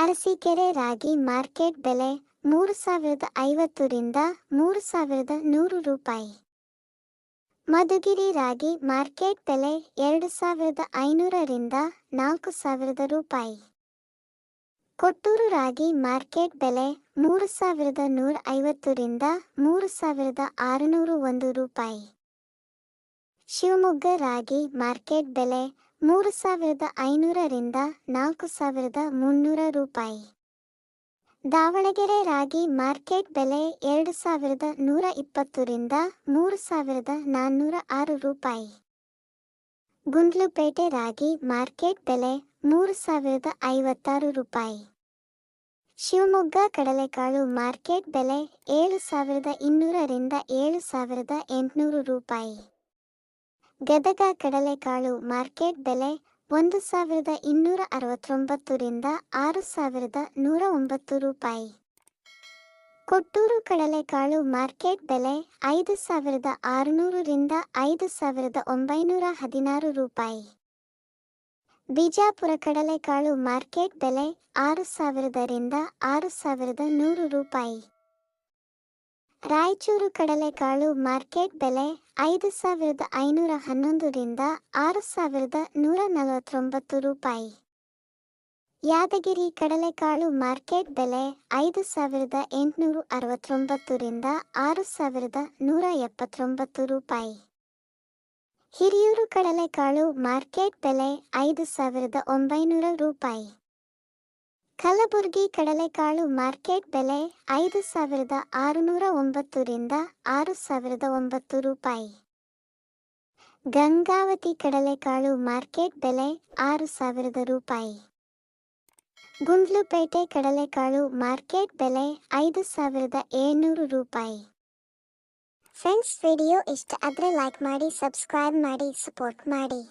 ಅರಸೀಕೆರೆ ರಾಗಿ market ಬೆಲೆ ಮೂರು ಸಾವಿರದ ಐವತ್ತರಿಂದ ಮೂರು ಸಾವಿರದ ನೂರು ರೂಪಾಯಿ. ಮಧುಗಿರಿ ರಾಗಿ ಮಾರ್ಕೆಟ್ ಬೆಲೆ ಎರಡು ಸಾವಿರದ ಐನೂರರಿಂದ ನಾಲ್ಕು ಸಾವಿರದ ರೂಪಾಯಿ. ಕೊಟ್ಟೂರು ರಾಗಿ ಮಾರ್ಕೆಟ್ ಬೆಲೆ ಮೂರು ಸಾವಿರದ ನೂರ ಐವತ್ತರಿಂದ ಮೂರು ಸಾವಿರದ ಆರುನೂರು ಒಂದು ರೂಪಾಯಿ. ಶಿವಮೊಗ್ಗ ರಾಗಿ ಮಾರ್ಕೆಟ್ ಬೆಲೆ ಮೂರು ಸಾವಿರದ ಐನೂರರಿಂದ ನಾಲ್ಕು ಸಾವಿರದ ಮುನ್ನೂರ ರೂಪಾಯಿ. ದಾವಣಗೆರೆ ರಾಗಿ ಮಾರ್ಕೆಟ್ ಬೆಲೆ ಎರಡು ಸಾವಿರದ ನೂರ ಇಪ್ಪತ್ತರಿಂದ ಮೂರು ಸಾವಿರದ ನಾನ್ನೂರ ಆರು ರೂಪಾಯಿ. ಗುಂಡ್ಲುಪೇಟೆ ರಾಗಿ ಮಾರ್ಕೆಟ್ ಬೆಲೆ ಮೂರು ಸಾವಿರದ ಐವತ್ತಾರು ರೂಪಾಯಿ. ಶಿವಮೊಗ್ಗ ಕಡಲೆಕಾಳು ಮಾರ್ಕೆಟ್ ಬೆಲೆ ಏಳು ಸಾವಿರದ ಇನ್ನೂರರಿಂದ ಏಳು ಸಾವಿರದ ಎಂಟುನೂರು ರೂಪಾಯಿ. ಗದಗ ಕಡಲೆಕಾಳು ಮಾರ್ಕೆಟ್ ಬೆಲೆ ಒಂದು ಸಾವಿರದ ಇನ್ನೂರ ಅರವತ್ತೊಂಬತ್ತರಿಂದ ಆರು ಸಾವಿರದ ನೂರ ಒಂಬತ್ತು ರೂಪಾಯಿ. ಕೊಟ್ಟೂರು ಕಡಲೆಕಾಳು ಮಾರ್ಕೆಟ್ ಬೆಲೆ ಐದು ಸಾವಿರದ ಆರುನೂರರಿಂದ ಐದು ಸಾವಿರದ ಒಂಬೈನೂರ ಹದಿನಾರು ರೂಪಾಯಿ. ಬಿಜಾಪುರ ಕಡಲೆಕಾಳು ಮಾರ್ಕೆಟ್ ಬೆಲೆ ಆರು ಸಾವಿರದರಿಂದ ಆರು ಸಾವಿರದ ನೂರು ರೂಪಾಯಿ. ರಾಯಚೂರು ಕಡಲೆಕಾಳು ಮಾರ್ಕೆಟ್ ಬೆಲೆ ಐದು ಸಾವಿರದ ಐನೂರ ಹನ್ನೊಂದರಿಂದ ಆರು ಸಾವಿರದ ನೂರ ನಲವತ್ತೊಂಬತ್ತು ರೂಪಾಯಿ. ಯಾದಗಿರಿ ಕಡಲೆಕಾಳು ಮಾರ್ಕೆಟ್ ಬೆಲೆ ಐದು ಸಾವಿರದ ಎಂಟುನೂರ ಅರವತ್ತೊಂಬತ್ತರಿಂದ ಆರು ಸಾವಿರದ ನೂರ ಎಪ್ಪತ್ತೊಂಬತ್ತು ರೂಪಾಯಿ. ಹಿರಿಯೂರು ಕಡಲೆಕಾಳು ಮಾರ್ಕೆಟ್ ಬೆಲೆ ಐದು ಸಾವಿರದ ಒಂಬೈನೂರ ರೂಪಾಯಿ. ಕಲಬುರಗಿ ಕಡಲೆಕಾಳು ಮಾರ್ಕೆಟ್ ಬೆಲೆ ಐದು ಸಾವಿರದ ಆರುನೂರ ಒಂಬತ್ತರಿಂದ ಆರು ಸಾವಿರದ ಒಂಬತ್ತು ರೂಪಾಯಿ. ಗಂಗಾವತಿ ಕಡಲೆಕಾಳು ಮಾರ್ಕೆಟ್ ಬೆಲೆ ಆರು ಸಾವಿರದ ರೂಪಾಯಿ. ಗುಂಡ್ಲುಪೇಟೆ ಕಡಲೆಕಾಳು ಮಾರ್ಕೆಟ್ ಬೆಲೆ ಐದು ಸಾವಿರದ ಏಳ್ನೂರು ರೂಪಾಯಿ. ಫ್ರೆಂಡ್ಸ್ ವಿಡಿಯೋ ಇಷ್ಟ ಆದರೆ ಲೈಕ್ ಮಾಡಿ ಸಬ್ಸ್ಕ್ರೈಬ್ ಮಾಡಿ ಸಪೋರ್ಟ್ ಮಾಡಿ.